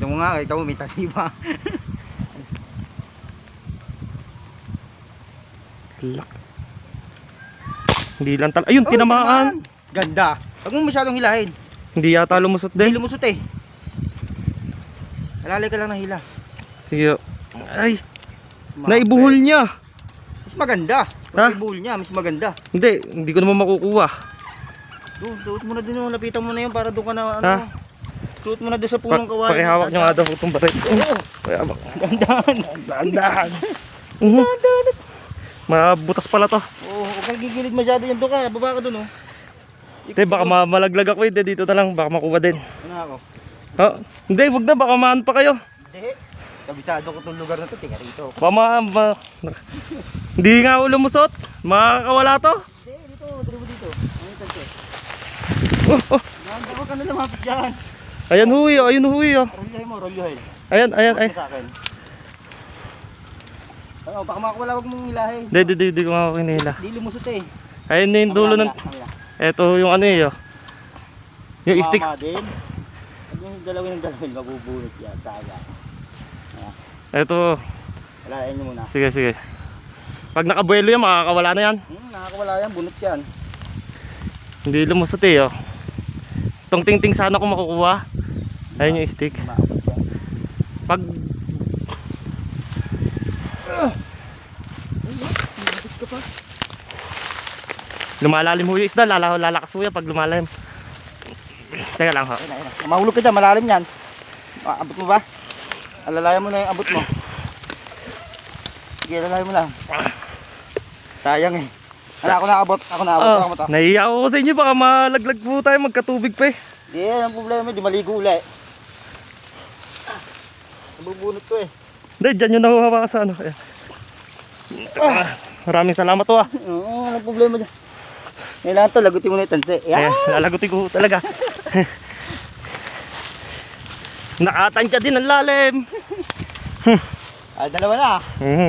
Ito mo nga, ito mo, may tasiba. Lak. Hindi lang tal... Ayun, Oh, tinamaan. Ganda. Huwag mo masyadong hilahin. Hindi yata lumusot Hindi din. lumusot eh. Alalay ka lang ng hila. Sige. Ay, Sumabit. naibuhol niya. Mas maganda. Pag ibuhol niya, mas maganda. Hindi, hindi ko naman makukuha. Doon, suot mo na din yung lapitan mo na yun para doon ka na ano. Ha? Suot mo na doon sa Pa punong kawain. pakihawak niyo nga daw itong. Oo. Pakihawak. Dandahan. Dahan-dahan. Mhm. Mabutas pala to. Oo, huwag kang gigilid masyado yan. Doon ka, baba ka doon oh. Hindi, baka ma- malaglag ako eh. Dito na lang, baka makuha din. Ano ako? Oh, hindi, wag na, baka maan pa kayo. Hindi. Kabisado ko itong lugar na to. Tingnan rito. Baka ma... ma- hindi nga ako lumusot. Makakawala to. Hindi, dito. Dito mo dito. Ano yung tanse? Oh, oh. Nanda ko ka na lumapit dyan. Ayan huy, oh, ayun huy, oh. Rolyohin mo, rolyohin. Ayan, ayan, ay. Ano, baka makawala, huwag mong hilahin. Hindi, hindi, hindi ko nga kinila. Di lumusot eh. Ayun na yung dulo ng... Eto yung ano eh, oh. Yung stick. Tumama din. Huwag yung dalawin ng dalawin, mabubunot yan. Sayang. Eto, Walain nyo muna. sige, sige. Pag nakabuelo yan, makakawala na yan. Hmm, nakakawala yan, bunot yan. Hindi lumusot eh, oh. Itong tingting sana ko makukuha. Ayun yung stick. Pag... Lumalalim ho yung isda, lala, lalakas ho yan pag lumalalim. Teka lang ho. Mahulog ka dyan, malalim yan. Ah, abot mo ba? Alalayan mo na yung abot mo. Sige, alalayan mo lang. Sayang eh. Ano, ako nakabot. Ako nakabot. Oh, Ako to. naiiyak ako sa inyo, baka malaglag po tayo, magkatubig pa eh. Di, ang problema, di maligo uli. Nabubunot ko eh. Hindi, dyan yung nahuhawa sa ano. Ayan. Ah, Maraming salamat to ah. Oo, anong problema dyan? Kailangan to, lagutin mo na yung. Ayan, Yan! lalagutin ko talaga. Nakatansya din ang lalim. Ah, dalawa na. Mhm.